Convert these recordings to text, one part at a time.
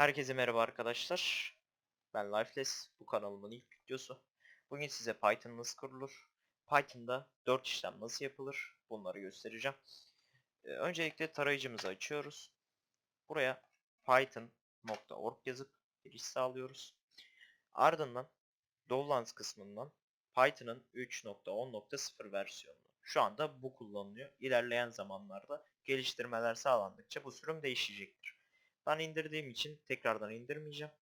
Herkese merhaba arkadaşlar. Ben Lifeless. Bu kanalımın ilk videosu. Bugün size Python nasıl kurulur, Python'da 4 işlem nasıl yapılır bunları göstereceğim. Ee, öncelikle tarayıcımızı açıyoruz. Buraya python.org yazıp giriş sağlıyoruz. Ardından Dovlands kısmından Python'ın 3.10.0 versiyonunu. Şu anda bu kullanılıyor. İlerleyen zamanlarda geliştirmeler sağlandıkça bu sürüm değişecektir. Ben indirdiğim için tekrardan indirmeyeceğim.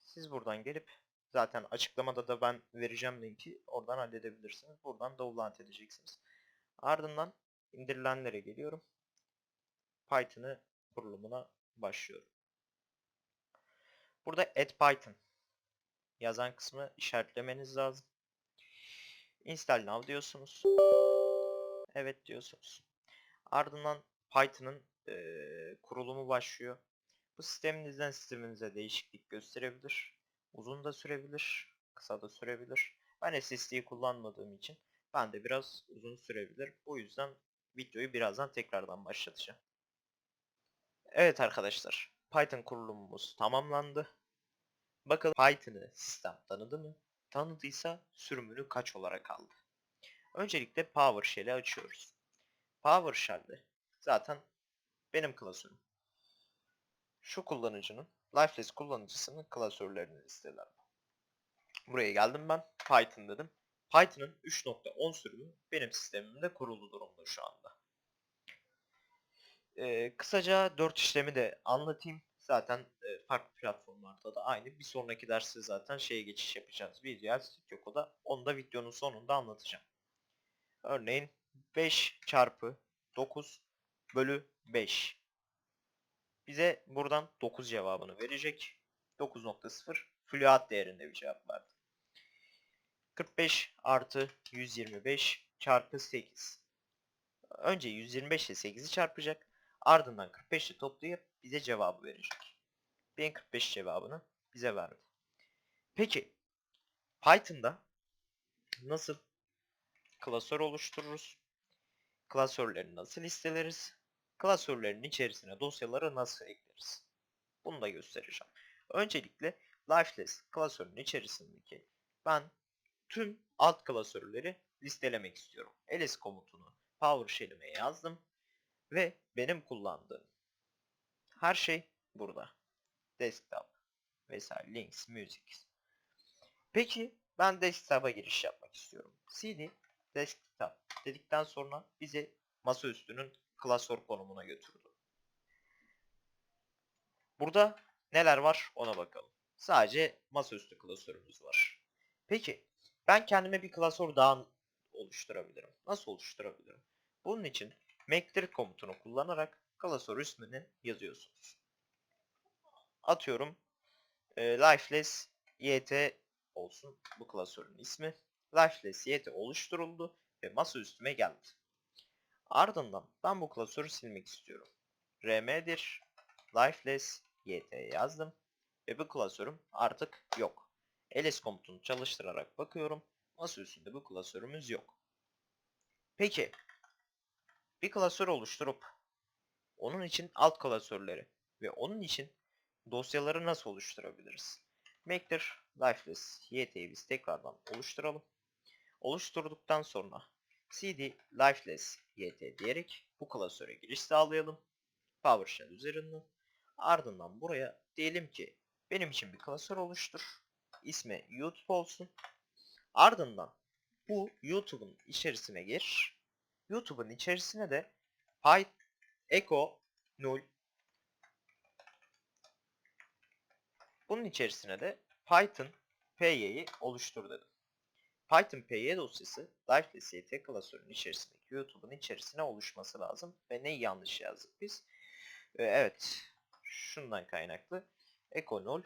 Siz buradan gelip zaten açıklamada da ben vereceğim linki oradan halledebilirsiniz. Buradan download edeceksiniz. Ardından indirilenlere geliyorum. Python'ı kurulumuna başlıyorum. Burada add Python yazan kısmı işaretlemeniz lazım. Install now diyorsunuz. Evet diyorsunuz. Ardından Python'ın eee, kurulumu başlıyor. Bu sisteminizden sisteminize değişiklik gösterebilir. Uzun da sürebilir, kısa da sürebilir. Ben SSD'yi kullanmadığım için ben de biraz uzun sürebilir. Bu yüzden videoyu birazdan tekrardan başlatacağım. Evet arkadaşlar, Python kurulumumuz tamamlandı. Bakalım Python'ı sistem tanıdı mı? Tanıdıysa sürümünü kaç olarak aldı? Öncelikle PowerShell'i açıyoruz. PowerShell'de zaten benim klasörüm. Şu kullanıcının, Lifeless kullanıcısının klasörlerini listeler. Buraya geldim ben. Python dedim. Python'ın 3.10 sürümü benim sistemimde kurulu durumda şu anda. Ee, kısaca 4 işlemi de anlatayım. Zaten e, farklı platformlarda da aynı. Bir sonraki derste zaten şeye geçiş yapacağız. Visual Studio Code'a. Onu da videonun sonunda anlatacağım. Örneğin 5 çarpı 9 bölü 5 bize buradan 9 cevabını verecek. 9.0 float değerinde bir cevap verdi. 45 artı 125 çarpı 8. Önce 125 ile 8'i çarpacak. Ardından 45 ile toplayıp bize cevabı verecek. 1045 cevabını bize verdi. Peki Python'da nasıl klasör oluştururuz? Klasörleri nasıl listeleriz? Klasörlerin içerisine dosyaları nasıl ekleriz? Bunu da göstereceğim. Öncelikle Lifeless klasörün içerisindeki ben tüm alt klasörleri listelemek istiyorum. ls komutunu PowerShell'ime yazdım ve benim kullandığım her şey burada. Desktop vesaire links, music. Peki ben desktop'a giriş yapmak istiyorum. cd desktop dedikten sonra bize masaüstünün klasör konumuna götürdü. Burada neler var ona bakalım. Sadece masaüstü klasörümüz var. Peki ben kendime bir klasör daha oluşturabilirim. Nasıl oluşturabilirim? Bunun için make komutunu kullanarak klasör ismini yazıyorsunuz. Atıyorum e, lifeless yt olsun bu klasörün ismi. Lifeless yt oluşturuldu ve masa üstüme geldi. Ardından ben bu klasörü silmek istiyorum. rm'dir lifeless yt yazdım ve bu klasörüm artık yok. ls komutunu çalıştırarak bakıyorum. Masa üstünde bu klasörümüz yok. Peki bir klasör oluşturup onun için alt klasörleri ve onun için dosyaları nasıl oluşturabiliriz? Make'dir lifeless yt'yi biz tekrardan oluşturalım. Oluşturduktan sonra cd lifeless yt diyerek bu klasöre giriş sağlayalım. PowerShell üzerinden. Ardından buraya diyelim ki benim için bir klasör oluştur. İsmi YouTube olsun. Ardından bu YouTube'un içerisine gir. YouTube'un içerisine de Python Echo 0 Bunun içerisine de Python py'yi oluştur dedim. Python py dosyası yt klasörünün içerisindeki YouTube'un içerisine oluşması lazım. Ve neyi yanlış yazdık biz? Evet. Şundan kaynaklı. Echo null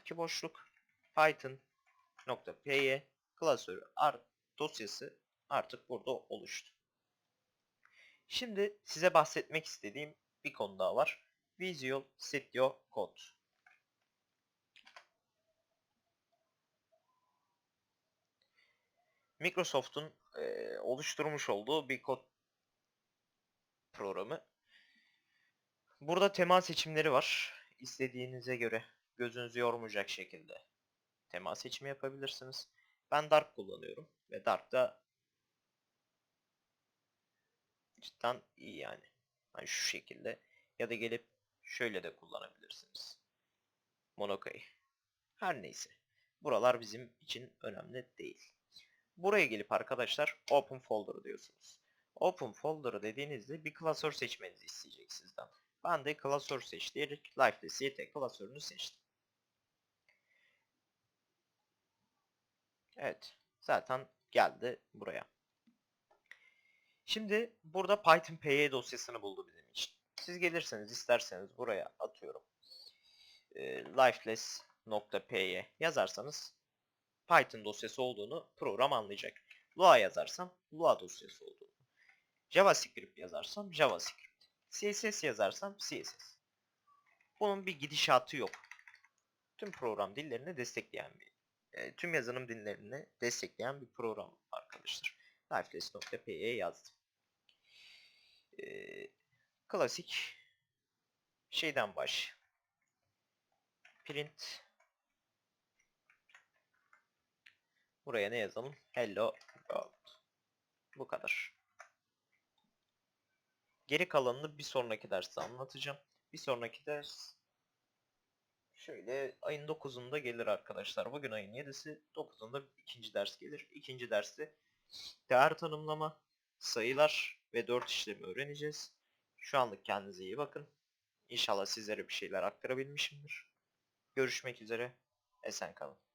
iki boşluk python.py klasörü art dosyası artık burada oluştu. Şimdi size bahsetmek istediğim bir konu daha var. Visual Studio Code. Microsoft'un e, oluşturmuş olduğu bir kod programı. Burada tema seçimleri var. istediğinize göre gözünüzü yormayacak şekilde tema seçimi yapabilirsiniz. Ben Dark kullanıyorum ve Dark'ta cidden iyi yani. Hani şu şekilde ya da gelip şöyle de kullanabilirsiniz. Monokai. Her neyse. Buralar bizim için önemli değil. Buraya gelip arkadaşlar Open Folder diyorsunuz. Open Folder dediğinizde bir klasör seçmenizi isteyecek sizden. Ben de klasör seç diyerek Lifeless YT klasörünü seçtim. Evet. Zaten geldi buraya. Şimdi burada Python PY dosyasını buldu bizim için. Siz gelirseniz isterseniz buraya atıyorum. E, lifeless.py yazarsanız Python dosyası olduğunu program anlayacak. Lua yazarsam Lua dosyası olduğunu. JavaScript yazarsam JavaScript. CSS yazarsam CSS. Bunun bir gidişatı yok. Tüm program dillerini destekleyen bir, e, tüm yazılım dillerini destekleyen bir program arkadaşlar. Lifeless.py yazdım. E, klasik şeyden baş. Print Buraya ne yazalım? Hello world. Bu kadar. Geri kalanını bir sonraki derste anlatacağım. Bir sonraki ders şöyle ayın 9'unda gelir arkadaşlar. Bugün ayın 7'si 9'unda ikinci ders gelir. İkinci derste değer tanımlama, sayılar ve 4 işlemi öğreneceğiz. Şu anlık kendinize iyi bakın. İnşallah sizlere bir şeyler aktarabilmişimdir. Görüşmek üzere. Esen kalın.